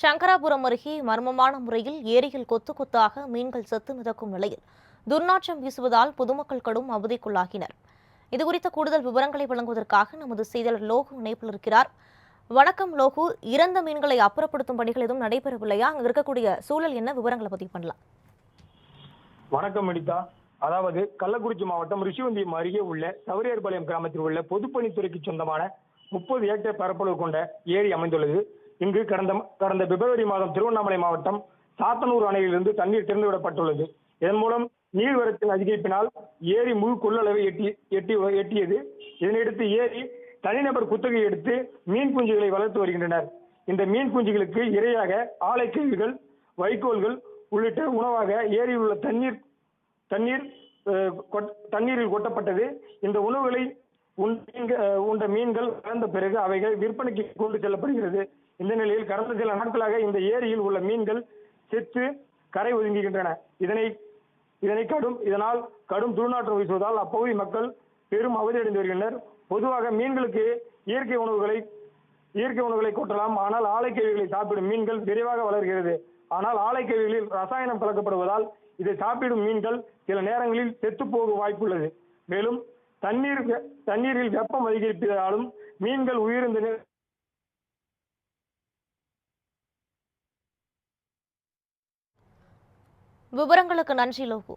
சங்கராபுரம் அருகே மர்மமான முறையில் ஏரியில் கொத்து கொத்தாக மீன்கள் செத்து மிதக்கும் நிலையில் துர்நாற்றம் வீசுவதால் பொதுமக்கள் கடும் அவதிக்குள்ளாகினர். இதுகுறித்த கூடுதல் விவரங்களை வழங்குவதற்காக நமது செய்தியாளர் லோகு இணைப்பில் இருக்கிறார். வணக்கம் லோகு. இறந்த மீன்களை அப்புறப்படுத்தும் பணிகள் எதுவும் நடைபெறவில்லையா? அங்க இருக்கக்கூடிய சூழல் என்ன? விவரங்களை பதிவு பண்ணலாம். வணக்கம் அனிதா. அதாவது கள்ளக்குறிச்சி மாவட்டம் ரிஷிவந்தியம் அருகே உள்ள சவரியார்பாளையம் கிராமத்தில் உள்ள பொதுப்பணித்துறைக்கு சொந்தமான முப்பது ஏக்கர் பரப்பளவு கொண்ட ஏரி அமைந்துள்ளது. இங்கு கடந்த கடந்த பிப்ரவரி மாதம் திருவண்ணாமலை மாவட்டம் சாத்தனூர் அணையிலிருந்து தண்ணீர் திறந்துவிடப்பட்டுள்ளது. இதன் மூலம் நீர்வரத்தின் அதிகரிப்பினால் ஏரி முழு கொள்ளளவை எட்டி எட்டி எட்டியது. இதனையடுத்து ஏரி தனிநபர் குத்தகை எடுத்து மீன் குஞ்சுகளை வளர்த்து வருகின்றனர். இந்த மீன் குஞ்சுகளுக்கு இரையாக ஆலைக்கழிவுகள் வைக்கோல்கள் உள்ளிட்ட உணவாக ஏரியில் உள்ள தண்ணீர் தண்ணீர் கொட்- தண்ணீரில் கொட்டப்பட்டது. இந்த உணவுகளை உண்ட மீன்கள் வளர்ந்த பிறகு அவைகள் விற்பனைக்கு கொண்டு செல்லப்படுகிறது. இந்த நிலையில் கடந்த சில நாட்களாக இந்த ஏரியில் உள்ள மீன்கள் செத்து கரை ஒதுங்குகின்றன. இதனை இதனை கடும் இதனால் கடும் துர்நாற்றம் வீசுவதால் அப்பகுதி மக்கள் பெரும் அவதியடைந்து வருகின்றனர். பொதுவாக மீன்களுக்கு இயற்கை உணவுகளை இயற்கை உணவுகளை கொட்டலாம். ஆனால் ஆலைக்கழிவுகளை சாப்பிடும் மீன்கள் விரைவாக வளர்கிறது. ஆனால் ஆலைக்கழிவுகளில் ரசாயனம் கலக்கப்படுவதால் இதை சாப்பிடும் மீன்கள் சில நேரங்களில் செத்து போக வாய்ப்புள்ளது. மேலும் தண்ணீர் வெ- தண்ணீரில் வெப்பம் அதிகரிப்பதாலும் மீன்கள் உயிரிழந்த விவரங்களுக்கு நன்றி லோகு